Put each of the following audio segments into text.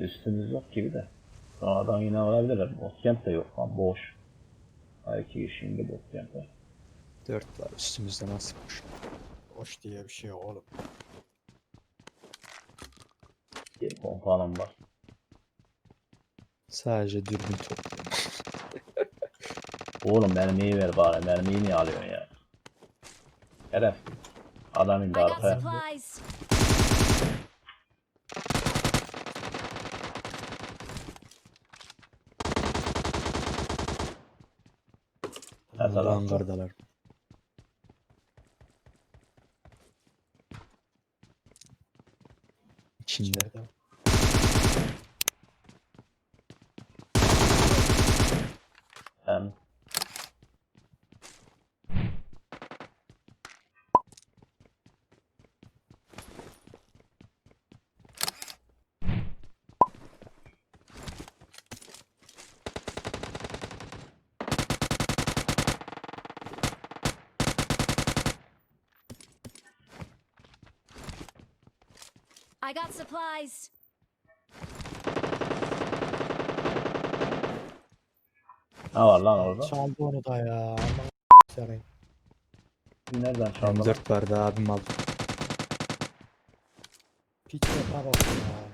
üstümüz yok gibi de. Sonradan yine olabilirler. Bootcamp de yok lan boş. Kişi indi bootcamp'e. 4 var üstümüzde nasıl boş. Boş diye bir şey yok oğlum. Bir pompa falan var. Sadece dürbün topluyorum. Oğlum mermiyi ver bari. Mermiyi niye alıyorsun ya? Herif. Adam indi arkaya. Burada tarafta. hangardalar. İçinde. İçeride. I got supplies. ne var lan orada? Çaldı onu da ya. Aman. Nereden çaldın? M4 vardı abim aldı. Piç yapa bak ya.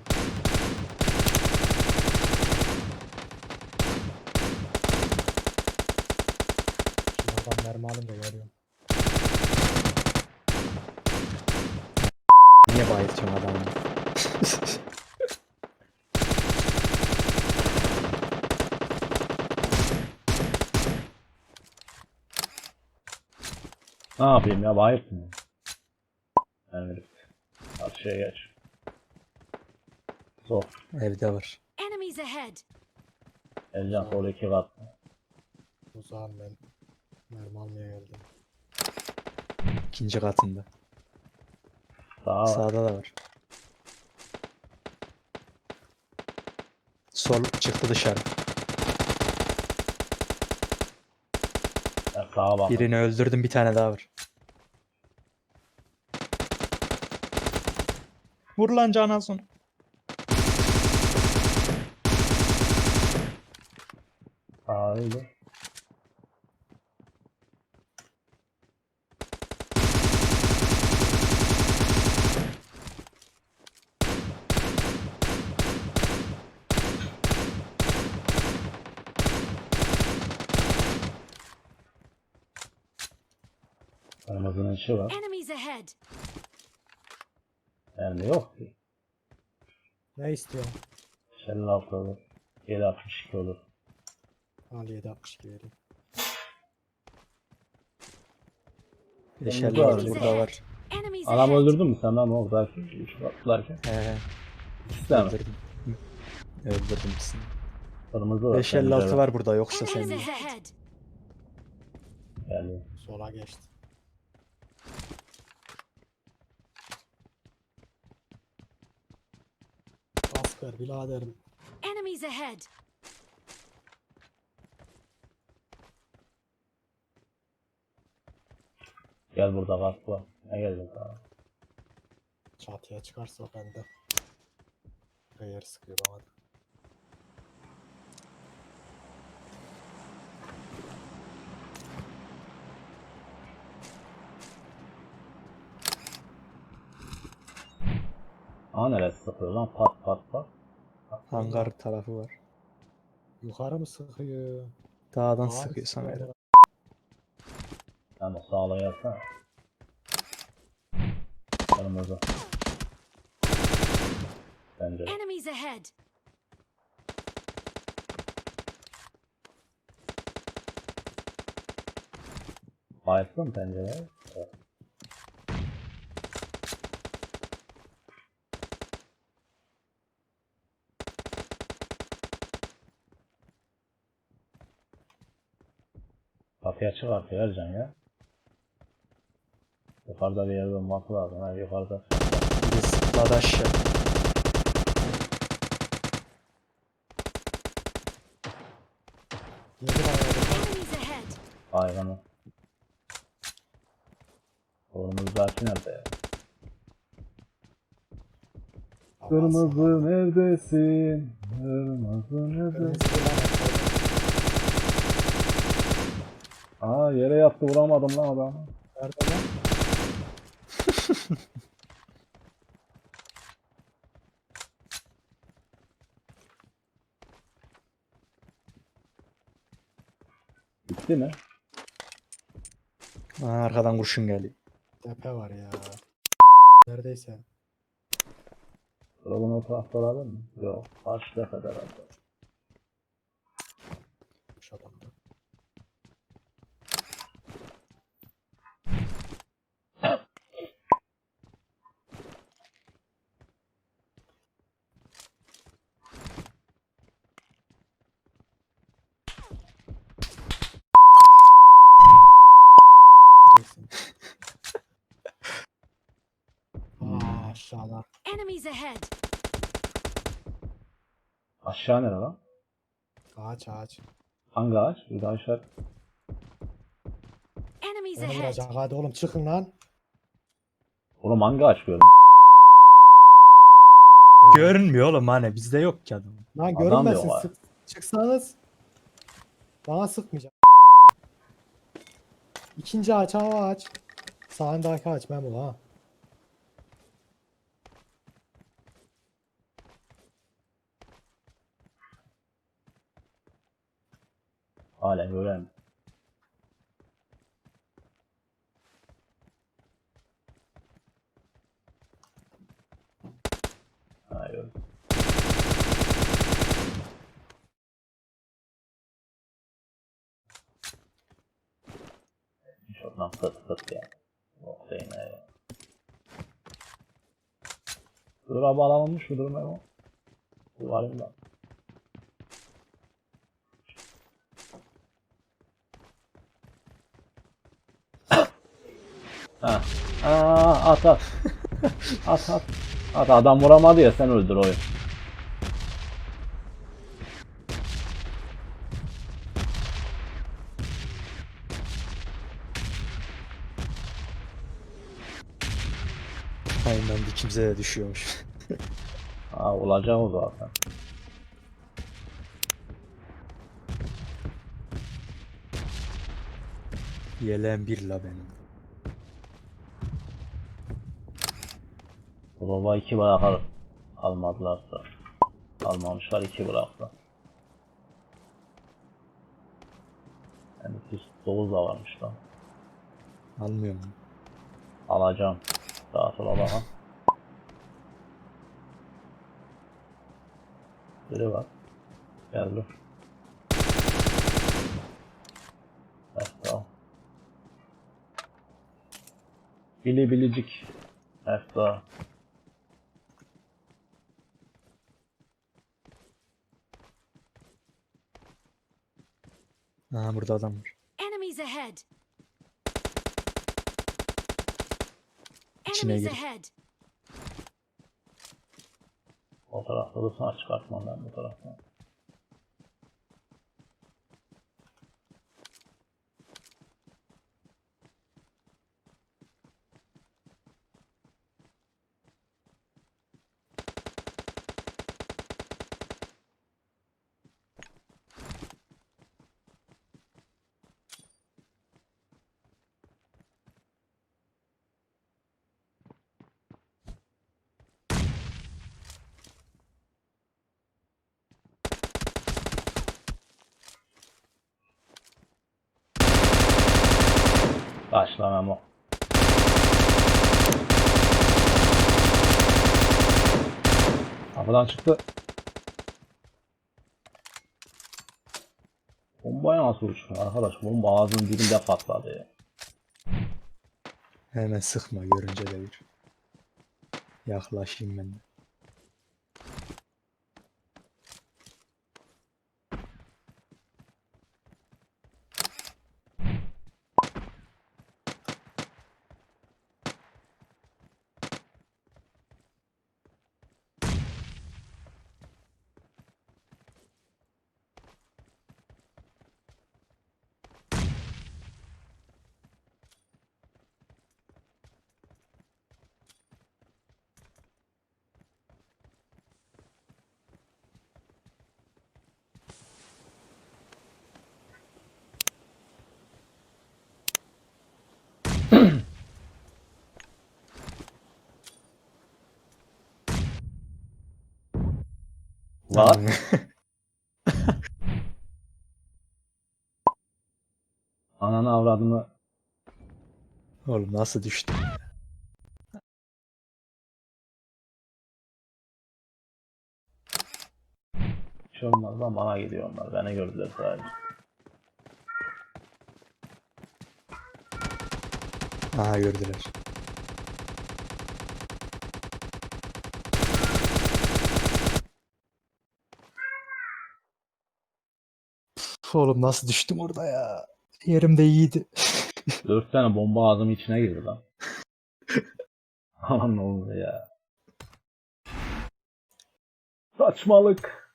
Şimdi adam mermi alınca görüyorum. Niye bayıltıyorum adamı? Ne yapayım ya? Bayıp mı? Yani karşıya geç. Zor. Evde var. Enemies ahead. Elcan sol iki kat. Uzağım ben. Mermi almaya geldim. İkinci katında. Var. Sağda da var. Sol çıktı dışarı. Ya sağa bak. Birini öldürdüm bir tane daha var. Vur lan Canazon. Sağıydı. Kırmızının içi var. Yani yok ki. Ne istiyorsun? 56 olur. 762 olur. Al 762 vereyim. 550 var. burada var. Adam öldürdün mü sen lan oradaki? Üç katlarken. He he. Değil mi? Öldürdüm. Öldürdüm ikisini. Kırmızı var. 556 pencere. var burada yoksa ahead. Yani Sola geçti. Asker biraderim. Enemies ahead. gel burada var. Ne geldin sana? Çatıya çıkarsa bende. Yer sıkıyor bana da. Aa neresi sıkıyor lan? Pat pat pat. Hangar tarafı var. Yukarı mı sıkıyor? Dağdan Ağır sıkıyor sıkıyor. Yani sağla yatsana. Kırmızı. Bence. Enemies ahead. Bayılsın pencereye. Evet. Kapıya çık artık Ercan ya. Yukarıda bir yerde olması lazım. Ha, yukarıda. Bir de zıpladı aşağı. Hayvanı. Oğlumuzdaki nerede ya? Kırmızı neredesin? Kırmızı neredesin? Kırmızı bilader. Aa yere yattı vuramadım lan adamı. Nerede lan? Bitti mi? Aa, arkadan kurşun geliyor. Tepe var ya. Neredeyse. Kralın o tarafta mi? Yok. Karşı tepede herhalde. Şu adamda. Değilsin. Aa aşağıda. Enemies ahead. Aşağı nere lan? Ağaç ağaç. Hangi ağaç? Bir daha aşağı. Enemies Beni ahead. vuracak. Hadi oğlum çıkın lan. Oğlum hangi ağaç gördün? Görünmüyor oğlum hani bizde yok ki adam. Lan Adam görünmesin. Sık, çıksanız bana sıkmayacak. İkinci ağaç hava ağaç. Sağındaki ağaç Memo ha. Halen gören. Ha yok. Şuradan fıt fıt ya. Oh yine ya. Dura bağlanmış mıdır Memo? Varım da. Ha. Aa, at at. at at. At adam vuramadı ya sen öldür oyun. Aynen kimse de düşüyormuş. Ha olacak o zaten. Yeleğim bir la benim. Baba iki bırakır. Almadılarsa. Almamışlar iki bıraktı. Yani 209 da varmış lan. Almıyorum. Alacağım. Sağa sola bakın. Biri var. Gel dur. Evet tamam. Bili bilicik. Evet tamam. Aa burada adam var. Enemies ahead. İçine gir. O tarafta da sana çıkartmam ben bu taraftan. Başla Memo. Kapıdan çıktı. Bombaya nasıl uçmuyor arkadaş? Bomba ağzının dibinde patladı ya. Hemen sıkma görünce de bir. Yaklaşayım ben de. Lan. Ananı avradını Oğlum nasıl düştü? hiç olmaz lan bana gidiyor onlar. Beni gördüler sadece. Aha gördüler. Oğlum nasıl düştüm orada ya? Yerim de iyiydi. Dört tane bomba ağzımın içine girdi lan. Aman ne oldu ya. Saçmalık.